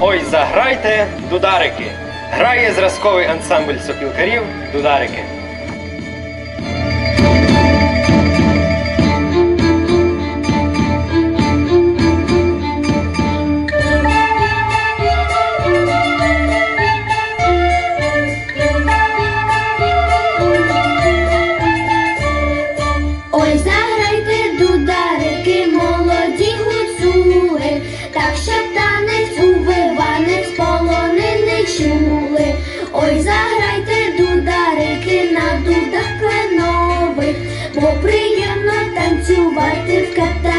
Ой, заграйте, дударики! Грає зразковий ансамбль сопілкарів Дударики. Ой, заграйте, дударики, на дудах кленових, бо приємно танцювати в катариках